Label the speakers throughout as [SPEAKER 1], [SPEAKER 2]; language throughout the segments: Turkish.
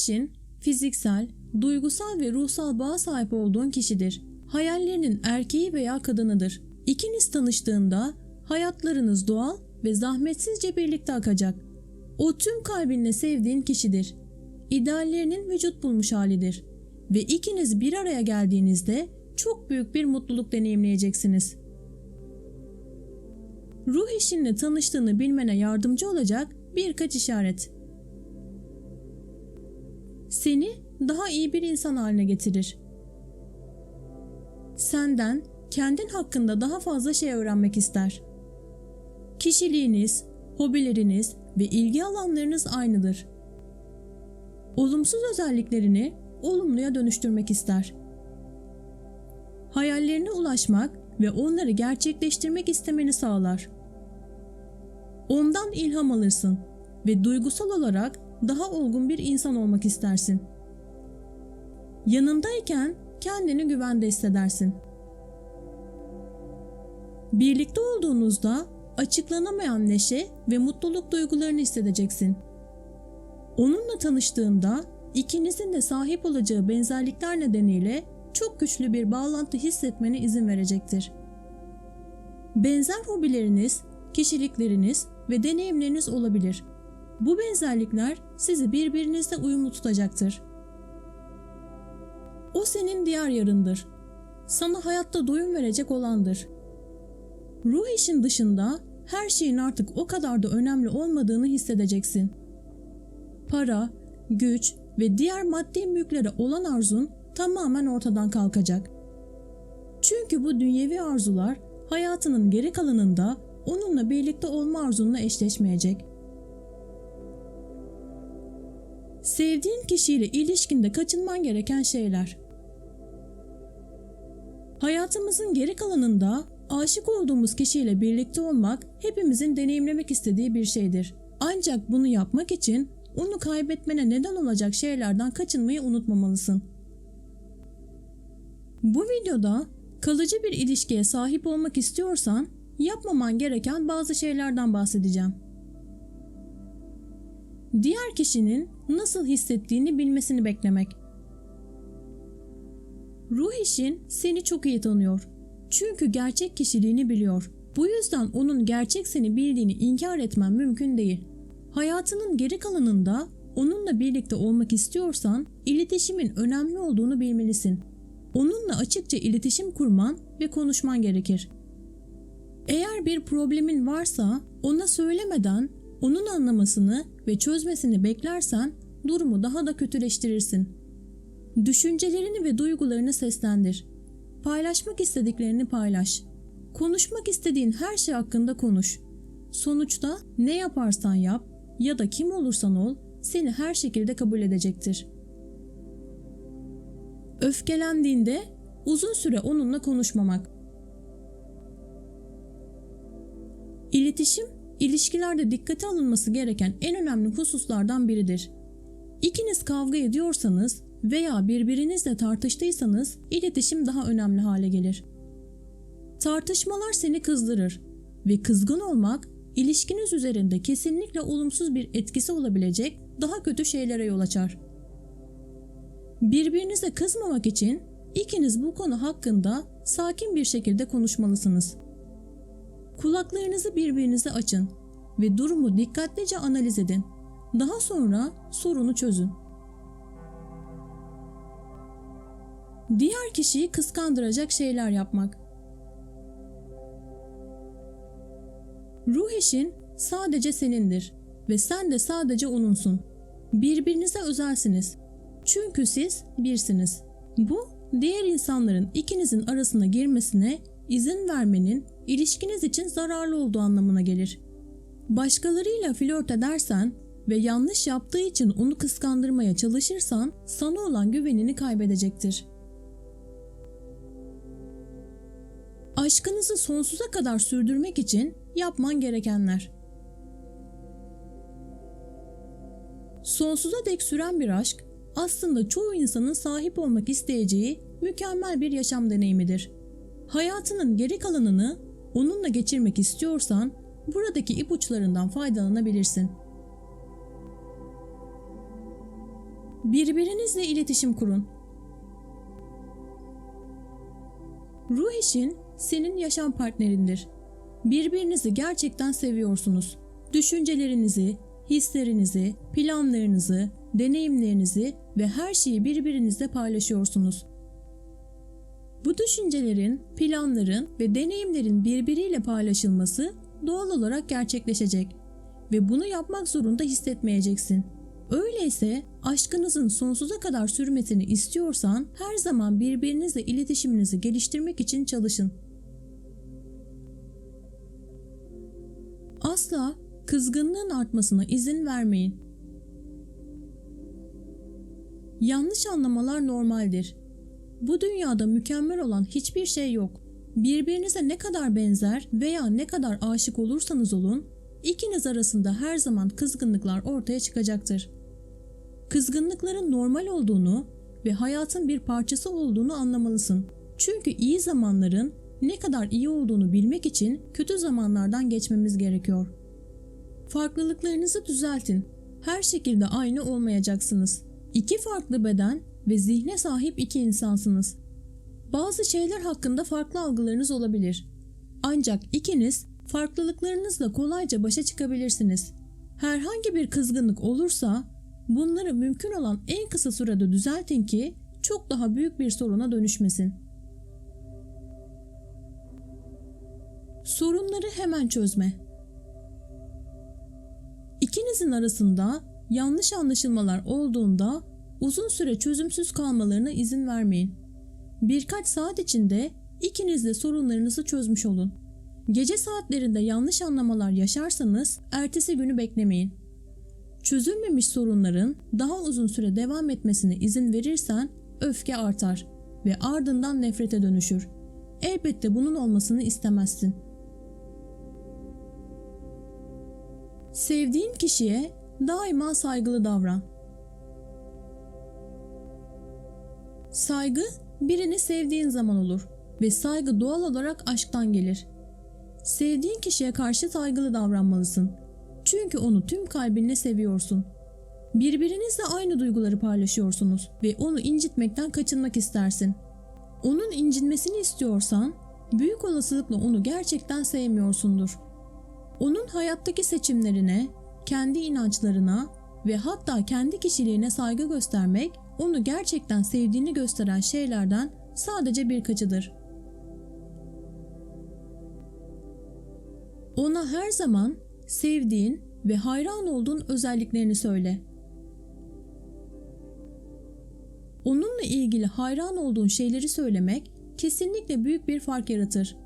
[SPEAKER 1] eşin fiziksel, duygusal ve ruhsal bağa sahip olduğun kişidir. Hayallerinin erkeği veya kadınıdır. İkiniz tanıştığında hayatlarınız doğal ve zahmetsizce birlikte akacak. O tüm kalbinle sevdiğin kişidir. İdeallerinin vücut bulmuş halidir. Ve ikiniz bir araya geldiğinizde çok büyük bir mutluluk deneyimleyeceksiniz. Ruh eşinle tanıştığını bilmene yardımcı olacak birkaç işaret. Seni daha iyi bir insan haline getirir. Senden kendin hakkında daha fazla şey öğrenmek ister. Kişiliğiniz, hobileriniz ve ilgi alanlarınız aynıdır. Olumsuz özelliklerini olumluya dönüştürmek ister. Hayallerine ulaşmak ve onları gerçekleştirmek istemeni sağlar. Ondan ilham alırsın ve duygusal olarak daha olgun bir insan olmak istersin. Yanındayken kendini güvende hissedersin. Birlikte olduğunuzda açıklanamayan neşe ve mutluluk duygularını hissedeceksin. Onunla tanıştığında ikinizin de sahip olacağı benzerlikler nedeniyle çok güçlü bir bağlantı hissetmene izin verecektir. Benzer hobileriniz, kişilikleriniz ve deneyimleriniz olabilir. Bu benzerlikler sizi birbirinizle uyumlu tutacaktır. O senin diğer yarındır. Sana hayatta doyum verecek olandır. Ruh işin dışında her şeyin artık o kadar da önemli olmadığını hissedeceksin. Para, güç ve diğer maddi mülklere olan arzun tamamen ortadan kalkacak. Çünkü bu dünyevi arzular hayatının geri kalanında onunla birlikte olma arzunla eşleşmeyecek. Sevdiğin kişiyle ilişkinde kaçınman gereken şeyler. Hayatımızın geri kalanında aşık olduğumuz kişiyle birlikte olmak hepimizin deneyimlemek istediği bir şeydir. Ancak bunu yapmak için onu kaybetmene neden olacak şeylerden kaçınmayı unutmamalısın. Bu videoda kalıcı bir ilişkiye sahip olmak istiyorsan yapmaman gereken bazı şeylerden bahsedeceğim. Diğer kişinin nasıl hissettiğini bilmesini beklemek. Ruh işin seni çok iyi tanıyor. Çünkü gerçek kişiliğini biliyor. Bu yüzden onun gerçek seni bildiğini inkar etmen mümkün değil. Hayatının geri kalanında onunla birlikte olmak istiyorsan iletişimin önemli olduğunu bilmelisin. Onunla açıkça iletişim kurman ve konuşman gerekir. Eğer bir problemin varsa ona söylemeden onun anlamasını ve çözmesini beklersen durumu daha da kötüleştirirsin. Düşüncelerini ve duygularını seslendir. Paylaşmak istediklerini paylaş. Konuşmak istediğin her şey hakkında konuş. Sonuçta ne yaparsan yap ya da kim olursan ol seni her şekilde kabul edecektir. Öfkelendiğinde uzun süre onunla konuşmamak. İletişim, ilişkilerde dikkate alınması gereken en önemli hususlardan biridir. İkiniz kavga ediyorsanız veya birbirinizle tartıştıysanız iletişim daha önemli hale gelir. Tartışmalar seni kızdırır ve kızgın olmak ilişkiniz üzerinde kesinlikle olumsuz bir etkisi olabilecek daha kötü şeylere yol açar. Birbirinize kızmamak için ikiniz bu konu hakkında sakin bir şekilde konuşmalısınız. Kulaklarınızı birbirinize açın ve durumu dikkatlice analiz edin. Daha sonra sorunu çözün. Diğer kişiyi kıskandıracak şeyler yapmak. Ruh eşin sadece senindir ve sen de sadece onunsun. Birbirinize özelsiniz. Çünkü siz birsiniz. Bu diğer insanların ikinizin arasına girmesine izin vermenin ilişkiniz için zararlı olduğu anlamına gelir. Başkalarıyla flört edersen ve yanlış yaptığı için onu kıskandırmaya çalışırsan sana olan güvenini kaybedecektir. Aşkınızı sonsuza kadar sürdürmek için yapman gerekenler. Sonsuza dek süren bir aşk aslında çoğu insanın sahip olmak isteyeceği mükemmel bir yaşam deneyimidir. Hayatının geri kalanını onunla geçirmek istiyorsan buradaki ipuçlarından faydalanabilirsin. Birbirinizle iletişim kurun. Ruh eşin senin yaşam partnerindir. Birbirinizi gerçekten seviyorsunuz. Düşüncelerinizi, hislerinizi, planlarınızı, deneyimlerinizi ve her şeyi birbirinizle paylaşıyorsunuz. Bu düşüncelerin, planların ve deneyimlerin birbiriyle paylaşılması doğal olarak gerçekleşecek ve bunu yapmak zorunda hissetmeyeceksin. Öyleyse aşkınızın sonsuza kadar sürmesini istiyorsan her zaman birbirinizle iletişiminizi geliştirmek için çalışın. Asla kızgınlığın artmasına izin vermeyin. Yanlış anlamalar normaldir. Bu dünyada mükemmel olan hiçbir şey yok. Birbirinize ne kadar benzer veya ne kadar aşık olursanız olun, ikiniz arasında her zaman kızgınlıklar ortaya çıkacaktır. Kızgınlıkların normal olduğunu ve hayatın bir parçası olduğunu anlamalısın. Çünkü iyi zamanların ne kadar iyi olduğunu bilmek için kötü zamanlardan geçmemiz gerekiyor. Farklılıklarınızı düzeltin. Her şekilde aynı olmayacaksınız. İki farklı beden ve zihne sahip iki insansınız. Bazı şeyler hakkında farklı algılarınız olabilir. Ancak ikiniz farklılıklarınızla kolayca başa çıkabilirsiniz. Herhangi bir kızgınlık olursa bunları mümkün olan en kısa sürede düzeltin ki çok daha büyük bir soruna dönüşmesin. Sorunları hemen çözme. İkinizin arasında yanlış anlaşılmalar olduğunda uzun süre çözümsüz kalmalarına izin vermeyin. Birkaç saat içinde ikiniz de sorunlarınızı çözmüş olun. Gece saatlerinde yanlış anlamalar yaşarsanız ertesi günü beklemeyin. Çözülmemiş sorunların daha uzun süre devam etmesine izin verirsen öfke artar ve ardından nefrete dönüşür. Elbette bunun olmasını istemezsin. Sevdiğin kişiye daima saygılı davran. Saygı birini sevdiğin zaman olur ve saygı doğal olarak aşktan gelir. Sevdiğin kişiye karşı saygılı davranmalısın. Çünkü onu tüm kalbinle seviyorsun. Birbirinizle aynı duyguları paylaşıyorsunuz ve onu incitmekten kaçınmak istersin. Onun incinmesini istiyorsan büyük olasılıkla onu gerçekten sevmiyorsundur. Onun hayattaki seçimlerine, kendi inançlarına ve hatta kendi kişiliğine saygı göstermek onu gerçekten sevdiğini gösteren şeylerden sadece birkaçıdır. Ona her zaman sevdiğin ve hayran olduğun özelliklerini söyle. Onunla ilgili hayran olduğun şeyleri söylemek kesinlikle büyük bir fark yaratır.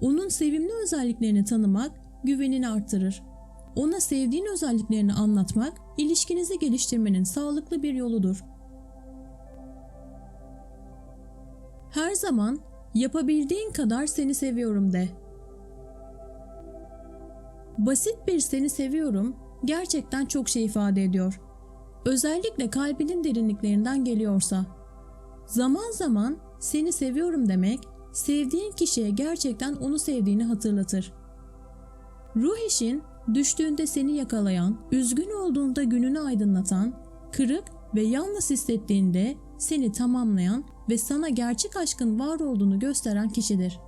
[SPEAKER 1] Onun sevimli özelliklerini tanımak güvenini artırır. Ona sevdiğin özelliklerini anlatmak ilişkinizi geliştirmenin sağlıklı bir yoludur. Her zaman yapabildiğin kadar seni seviyorum de. Basit bir seni seviyorum gerçekten çok şey ifade ediyor. Özellikle kalbinin derinliklerinden geliyorsa. Zaman zaman seni seviyorum demek sevdiğin kişiye gerçekten onu sevdiğini hatırlatır. Ruh eşin düştüğünde seni yakalayan, üzgün olduğunda gününü aydınlatan, kırık ve yalnız hissettiğinde seni tamamlayan ve sana gerçek aşkın var olduğunu gösteren kişidir.